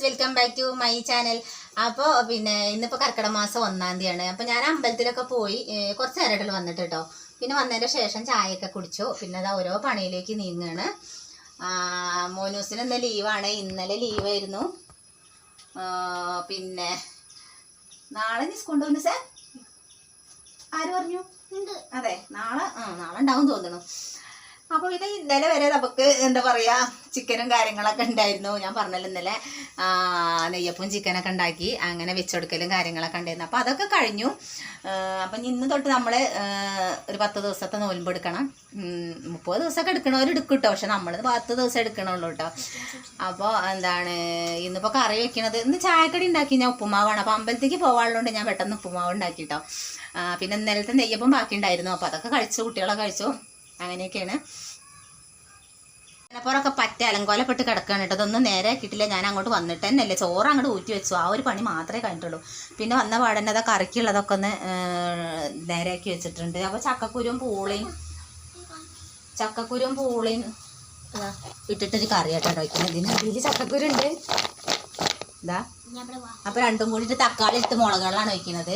Friends welcome back to my channel അപ്പോൾ പിന്നെ ഇന്നിപ്പോൾ കർക്കിടക മാസം ഒന്നാം തീയതിയാണ്. അപ്പോൾ ഞാൻ അമ്പലത്തിലൊക്കെ പോയി കുറച്ച് നേരമായിട്ടുള്ള വന്നിട്ട് കേട്ടോ പിന്നെ വന്നതിന് ശേഷം ചായയൊക്കെ കുടിച്ചു. പിന്നെ അതാ ഓരോ പണിയിലേക്ക് നീങ്ങുകയാണ് മോനൂസിന് ഇന്ന് ലീവാണ്. ഇന്നലെ ലീവായിരുന്നു. പിന്നെ നാളെ നീ സ്കൂൾ ഉണ്ട് സാർ? ആര് പറഞ്ഞു? അതെ നാളെ ആ നാളെ ഉണ്ടാവും തോന്നുന്നു. അപ്പൊ ഇത് ഇന്നലെ വരെ നമുക്ക് എന്താ പറയാ ചിക്കനും കാര്യങ്ങളൊക്കെ ഉണ്ടായിരുന്നു. ഞാൻ പറഞ്ഞല്ലോ ഇന്നലെ നെയ്യപ്പവും ചിക്കനൊക്കെ ഉണ്ടാക്കി അങ്ങനെ വെച്ചെടുക്കലും കാര്യങ്ങളൊക്കെ ഉണ്ടായിരുന്നു. അപ്പൊ അതൊക്കെ കഴിഞ്ഞു. അപ്പൊ ഇന്ന് തൊട്ട് നമ്മൾ ഒരു പത്ത് ദിവസത്തെ നോൽമ്പ് എടുക്കണം. മുപ്പത് ദിവസമൊക്കെ എടുക്കണവർ എടുക്കും കേട്ടോ പക്ഷെ നമ്മൾ പത്ത് ദിവസം എടുക്കണുള്ളൂ കേട്ടോ അപ്പോൾ എന്താണ് ഇന്നിപ്പോൾ കറി വെക്കണത് ഇന്ന് ചായക്കടി ഉണ്ടാക്കി. ഞാൻ ഉപ്പുമാവാണ്. അപ്പോൾ അമ്പലത്തേക്ക് പോകാനുള്ളതുകൊണ്ട് ഞാൻ പെട്ടെന്ന് ഉപ്പുമാവ് ഉണ്ടാക്കി കേട്ടോ പിന്നെ ഇന്നലത്തെ നെയ്യപ്പം ബാക്കി ഉണ്ടായിരുന്നു അപ്പോൾ അതൊക്കെ കഴിച്ചു കുട്ടികളൊക്കെ കഴിച്ചു. അങ്ങനെയൊക്കെയാണ്. ചിലപ്പോഴൊക്കെ പറ്റ അലങ്കോലപ്പെട്ട് കിടക്കുകയാണ് കേട്ടോ. അതൊന്നും നേരെ ആക്കിയിട്ടില്ല. ഞാൻ അങ്ങോട്ട് വന്നിട്ട് തന്നെയല്ലേ. ചോറ് അങ്ങോട്ട് ഊറ്റി വെച്ചു. ആ ഒരു പണി മാത്രമേ കഴിഞ്ഞിട്ടുള്ളൂ. പിന്നെ വന്ന പാടന്നെ അതൊക്കെ കറിക്കുള്ളതൊക്കെ ഒന്ന് നേരെയാക്കി വെച്ചിട്ടുണ്ട്. അപ്പോൾ ചക്കക്കുരും പൂളയും ചക്കക്കുരും പൂളയും ഇട്ടിട്ടൊരു കറി ആട്ടോ വയ്ക്കുന്നത് ഇതിനടിയിൽ ചക്കക്കുരുണ്ട്. ഇതാ. അപ്പൊ രണ്ടും കൂടി തക്കാളി ഇട്ട് മുളകുകളാണ് വെക്കുന്നത്.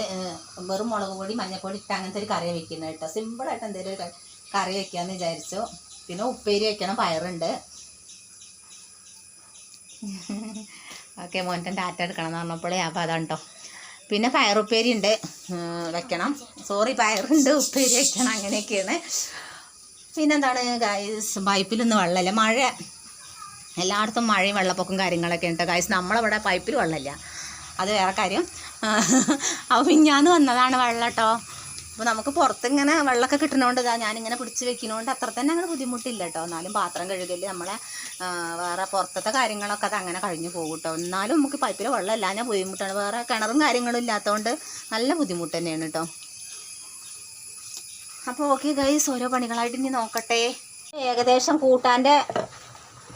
വെറും മുളക് പൊടി മഞ്ഞപ്പൊടി ഇട്ട് അങ്ങനത്തെ ഒരു കറി വെക്കുന്നത് കേട്ടോ. സിമ്പിൾ ആയിട്ട് എന്തെങ്കിലും ഒരു കറി വയ്ക്കാമെന്ന് വിചാരിച്ചു. പിന്നെ ഉപ്പേരി വെക്കണം പയറുണ്ട്. ഓക്കെ മോന്റെ ടാറ്റ എടുക്കണം എന്ന് പറഞ്ഞപ്പോഴേ അപ്പോൾ അതാണ് കേട്ടോ പിന്നെ പയറുപ്പേരി ഉണ്ട് വെക്കണം. സോറി പയറുണ്ട് ഉപ്പേരി വെക്കണം അങ്ങനെയൊക്കെയാണ്. പിന്നെന്താണ് ഗായ്സ് പൈപ്പിലൊന്നും വെള്ളമില്ല. മഴ. എല്ലായിടത്തും മഴയും വെള്ളപ്പൊക്കം കാര്യങ്ങളൊക്കെ ഉണ്ട്. ഗായ്സ് നമ്മളവിടെ പൈപ്പിൽ വെള്ളമില്ല. അത് വേറെ കാര്യം. അപ്പോൾ മിഞ്ഞാന്ന് വന്നതാണ് വെള്ളം കേട്ടോ. അപ്പോൾ നമുക്ക് പുറത്തിങ്ങനെ വെള്ളമൊക്കെ കിട്ടണോണ്ട് ഞാനിങ്ങനെ പിടിച്ച് വെക്കണോണ്ട് അത്ര തന്നെ അങ്ങനെ ബുദ്ധിമുട്ടില്ല കേട്ടോ. എന്നാലും പാത്രം കഴുകൽ നമ്മളെ വേറെ പുറത്തത്തെ കാര്യങ്ങളൊക്കെ അത് അങ്ങനെ കഴിഞ്ഞു പോകും കേട്ടോ. എന്നാലും നമുക്ക് പൈപ്പിൽ വെള്ളം ഞാൻ ബുദ്ധിമുട്ടാണ്. വേറെ കിണറും കാര്യങ്ങളും ഇല്ലാത്തതുകൊണ്ട് നല്ല ബുദ്ധിമുട്ട് തന്നെയാണ് കേട്ടോ. അപ്പോൾ ഓക്കെ ഗൈസ് ഓരോ പണികളായിട്ട് ഇനി നോക്കട്ടെ. ഏകദേശം കൂട്ടാന്റെ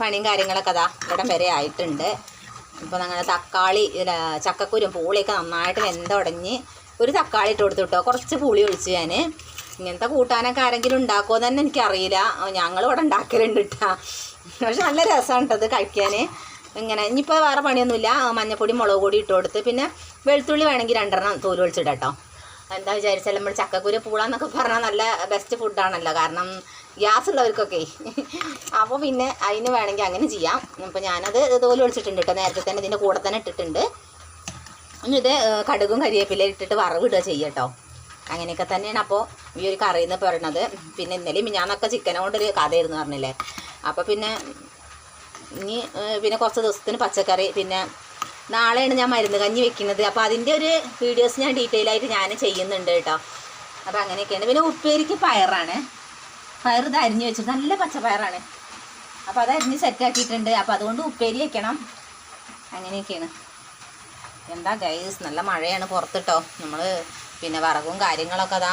പണിയും കാര്യങ്ങളൊക്കെ അതാ ഇവിടം വരെ ആയിട്ടുണ്ട്. ഇപ്പോൾ അങ്ങനെ തക്കാളി ചക്കക്കുരും പൂളിയൊക്കെ നന്നായിട്ട് വെന്തുടഞ്ഞ് ഒരു തക്കാളി ഇട്ട് കൊടുത്തു കേട്ടോ കുറച്ച് പുളി ഒഴിച്ച് ഞാൻ ഇങ്ങനത്തെ കൂട്ടാനൊക്കെ ആരെങ്കിലും ഉണ്ടാക്കുമോ തന്നെ എനിക്കറിയില്ല. ഞങ്ങൾ ഇവിടെ ഉണ്ടാക്കലുണ്ട് കേട്ടോ പക്ഷെ നല്ല രസമാണ് ഇത് കഴിക്കാൻ ഇങ്ങനെ ഇനിയിപ്പോൾ വേറെ പണിയൊന്നുമില്ല. മഞ്ഞപ്പൊടി മുളക് പൊടി ഇട്ട് കൊടുത്ത് പിന്നെ വെളുത്തുള്ളി വേണമെങ്കിൽ രണ്ടെണ്ണം തോൽ ഒഴിച്ചിടട്ടോ എന്താ വിചാരിച്ചാൽ നമ്മൾ ചക്കക്കുരു പൂളാന്നൊക്കെ പറഞ്ഞാൽ നല്ല ബെസ്റ്റ് ഫുഡാണല്ലോ കാരണം ഗ്യാസ് ഉള്ളവർക്കൊക്കെ അപ്പോൾ പിന്നെ അതിന് വേണമെങ്കിൽ അങ്ങനെ ചെയ്യാം. അപ്പോൾ ഞാനത് തോൽ ഒഴിച്ചിട്ടുണ്ട് കേട്ടോ നേരത്തെ തന്നെ ഇതിന്റെ കൂടെ തന്നെ ഇട്ടിട്ടുണ്ട്. ഇത് കടുകും കരിവേപ്പിലയും ഇട്ടിട്ട് വറവിടുക ചെയ്യട്ടോ. അങ്ങനെയൊക്കെ തന്നെയാണ് അപ്പോൾ ഈ ഒരു കറിയിൽ നിന്ന് പറയണത് പിന്നെ ഇന്നലെ മിഞ്ഞാന്നൊക്കെ ചിക്കനെ കൊണ്ടൊരു കഥയായിരുന്നു പറഞ്ഞില്ലേ. അപ്പോൾ പിന്നെ ഇനി പിന്നെ കുറച്ച് ദിവസത്തിന് പച്ചക്കറി പിന്നെ നാളെയാണ് ഞാൻ മരുന്ന് കഞ്ഞി വെക്കുന്നത്. അപ്പോൾ അതിന്റെ ഒരു വീഡിയോസ് ഞാൻ ഡീറ്റെയിൽ ആയിട്ട് ഞാൻ ചെയ്യുന്നുണ്ട് കേട്ടോ. അപ്പോൾ അങ്ങനെയൊക്കെയാണ്. പിന്നെ ഉപ്പേരിക്ക് പയറാണ്. പയർ ഇത് അരിഞ്ഞ് വെച്ചിട്ട് നല്ല പച്ചപ്പയറാണ് അപ്പോൾ അത് അരിഞ്ഞ് സെറ്റാക്കിയിട്ടുണ്ട് അപ്പോൾ അതുകൊണ്ട് ഉപ്പേരി വെക്കണം. അങ്ങനെയൊക്കെയാണ്. എന്താ ഗൈസ് നല്ല മഴയാണ് പുറത്തിട്ടോ. നമ്മൾ പിന്നെ വിറകും കാര്യങ്ങളൊക്കെ അതാ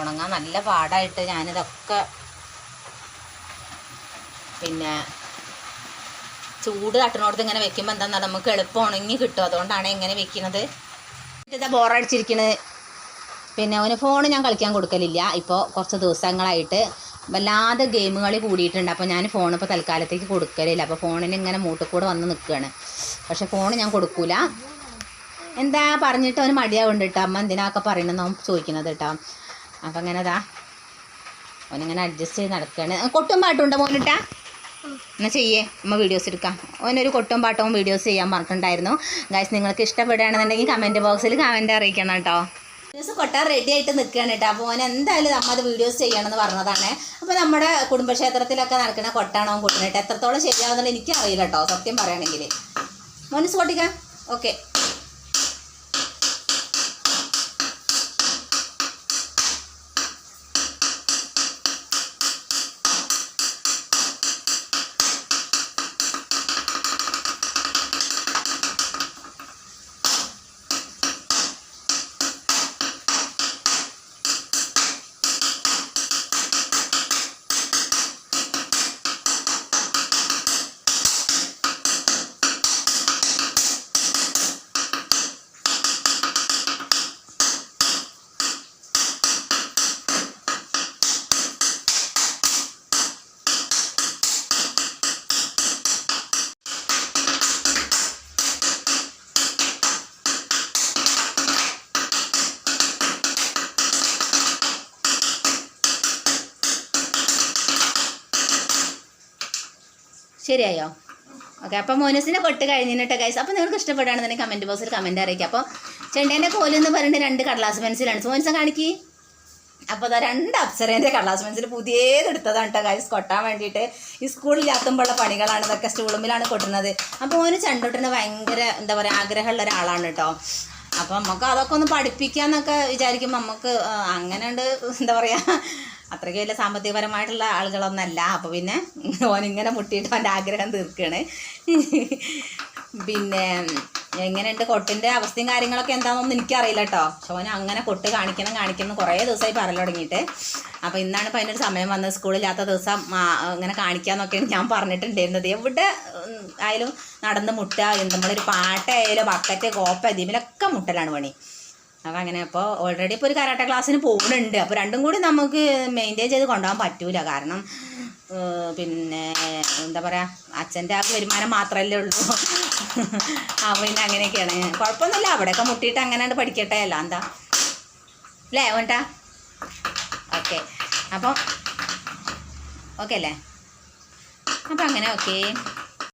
ഉണങ്ങാൻ നല്ല പാടായിട്ട് ഞാനിതൊക്കെ പിന്നെ ചൂട് തട്ടിനോടത്ത് ഇങ്ങനെ വെക്കുമ്പോൾ എന്താ നമുക്ക് എളുപ്പം ഉണങ്ങി കിട്ടും. അതുകൊണ്ടാണ് ഇങ്ങനെ വെക്കുന്നത്. ഇതാ ബോറടിച്ചിരിക്കണത് പിന്നെ അവന് ഫോൺ ഞാൻ കളിക്കാൻ കൊടുക്കലില്ല. ഇപ്പോൾ കുറച്ച് ദിവസങ്ങളായിട്ട് വല്ലാതെ ഗെയിമുകളിൽ കൂടിയിട്ടുണ്ട്. അപ്പോൾ ഞാൻ ഫോൺ ഇപ്പോൾ തൽക്കാലത്തേക്ക് കൊടുക്കലില്ല. അപ്പോൾ ഫോണിന് ഇങ്ങനെ മൂട്ടിൽ കൂടെ വന്ന് നിൽക്കുകയാണ് പക്ഷേ ഫോൺ ഞാൻ കൊടുക്കൂല. എന്താ പറഞ്ഞിട്ട് അവന് മടിയാവുണ്ട് കേട്ടോ അമ്മ എന്തിനാക്കെ പറയണമെന്ന് അവൻ ചോദിക്കുന്നത് കേട്ടോ അപ്പം അങ്ങനെ അതാ അവനിങ്ങനെ അഡ്ജസ്റ്റ് ചെയ്ത് നടക്കുകയാണ് കൊട്ടും പാട്ടുണ്ടോ മോനിട്ടാ എന്നാൽ ചെയ്യേ. അമ്മ വീഡിയോസ് എടുക്കാം. അവനൊരു കൊട്ടും പാട്ടവും വീഡിയോസ് ചെയ്യാൻ മറക്കണ്ടായിരുന്നു ഗൈസ് നിങ്ങൾക്ക് ഇഷ്ടപ്പെടുകയാണെന്നുണ്ടെങ്കിൽ കമന്റ് ബോക്സിൽ കമന്റ് അറിയിക്കണം കേട്ടോ വീഡിയോസ് കൊട്ടാൻ റെഡി ആയിട്ട് നിൽക്കുകയാണ് കേട്ടോ അപ്പോൾ അവൻ എന്തായാലും നമ്മൾ അത് വീഡിയോസ് ചെയ്യണമെന്ന് പറഞ്ഞതാണ്. അപ്പോൾ നമ്മുടെ കുടുംബക്ഷേത്രത്തിലൊക്കെ നടക്കുന്ന കൊട്ടാണോ കൊട്ടിനിട്ട് എത്രത്തോളം ശരിയാവുന്നുള്ളത് എനിക്കറിയില്ല കേട്ടോ സത്യം പറയുകയാണെങ്കിൽ മോനിസ് കൊട്ടിക്കാം ഓക്കെ ശരിയായോ? ഓക്കെ അപ്പം മോനസിനെ കൊട്ട് കഴിഞ്ഞിട്ട് കൈസ് അപ്പോൾ നിങ്ങൾക്ക് ഇഷ്ടപ്പെടുകയാണെന്നുണ്ടെങ്കിൽ കമന്റ് ബോക്സിൽ കമന്റ് അറിയിക്കുക അപ്പോൾ ചെണ്ടേന്റെ കോലെന്ന് പറഞ്ഞിട്ട് രണ്ട് കടലാസ് പെൻസിലാണ്. മോനസ കാണിക്കി. അപ്പോൾ അതാ രണ്ട് അപ്സരേന്റെ കടലാസ് പെൻസിൽ പുതിയത് എടുത്തതാണ് കേട്ടോ കാര്യം കൊട്ടാൻ വേണ്ടിയിട്ട് ഈ സ്കൂളിലാത്തുമ്പോഴുള്ള പണികളാണ്. ഇതൊക്കെ സ്റ്റൂളുമ്പിലാണ് കൊട്ടുന്നത്. അപ്പോൾ ഓന് ചണ്ടോട്ടിന് ഭയങ്കര എന്താ പറയുക ആഗ്രഹമുള്ള ഒരാളാണ് കേട്ടോ അപ്പോൾ നമുക്ക് അതൊക്കെ ഒന്ന് പഠിപ്പിക്കാന്നൊക്കെ വിചാരിക്കുമ്പോൾ നമുക്ക് അങ്ങനെ ഉണ്ട് എന്താ പറയുക അത്രയ്ക്ക് വലിയ സാമ്പത്തികപരമായിട്ടുള്ള ആളുകളൊന്നല്ല. അപ്പോൾ പിന്നെ ഓനിങ്ങനെ മുട്ടിയിട്ട് അവന്റെ ആഗ്രഹം തീർക്കുകയാണ് പിന്നെ എങ്ങനെയുണ്ട് കൊട്ടിന്റെ അവസ്ഥയും കാര്യങ്ങളൊക്കെ എന്താണെന്നൊന്നും എനിക്കറിയില്ല കേട്ടോ പക്ഷെ ഓൻ അങ്ങനെ കൊട്ട് കാണിക്കണം കാണിക്കണം കുറേ ദിവസമായി പറഞ്ഞു തുടങ്ങിയിട്ട്. അപ്പോൾ ഇന്നാണ് ഇപ്പോൾ അതിനൊരു സമയം വന്നത്. സ്കൂളില്ലാത്ത ദിവസം അങ്ങനെ ഇങ്ങനെ കാണിക്കാന്നൊക്കെയാണ് ഞാൻ പറഞ്ഞിട്ടുണ്ടായിരുന്നത്. എവിടെ ആയാലും നടന്ന് മുട്ടുക ഒരു പാട്ടായാലും ബക്കറ്റ് കോപ്പ ഇതിലൊക്കെ മുട്ടലാണ് പണി. അപ്പം അങ്ങനെ അപ്പോൾ ഓൾറെഡി ഇപ്പോൾ ഒരു കരാട്ട ക്ലാസ്സിന് പോകുന്നുണ്ട് അപ്പോൾ രണ്ടും കൂടി നമുക്ക് മെയിന്റെയിൻ ചെയ്ത് കൊണ്ടുപോകാൻ പറ്റൂല. കാരണം പിന്നെ എന്താ പറയുക അച്ഛന്റെ ആ വരുമാനം മാത്രമല്ലേ ഉള്ളൂ. ആ പിന്നെ അങ്ങനെയൊക്കെയാണ്. കുഴപ്പമൊന്നുമില്ല. അവിടെയൊക്കെ മുട്ടിയിട്ട് അങ്ങനെ പഠിക്കട്ടെ. അല്ല എന്താ അല്ലേ വേണ്ട ഓക്കെ അപ്പം ഓക്കെ അല്ലേ? അപ്പം അങ്ങനെ ഓക്കെ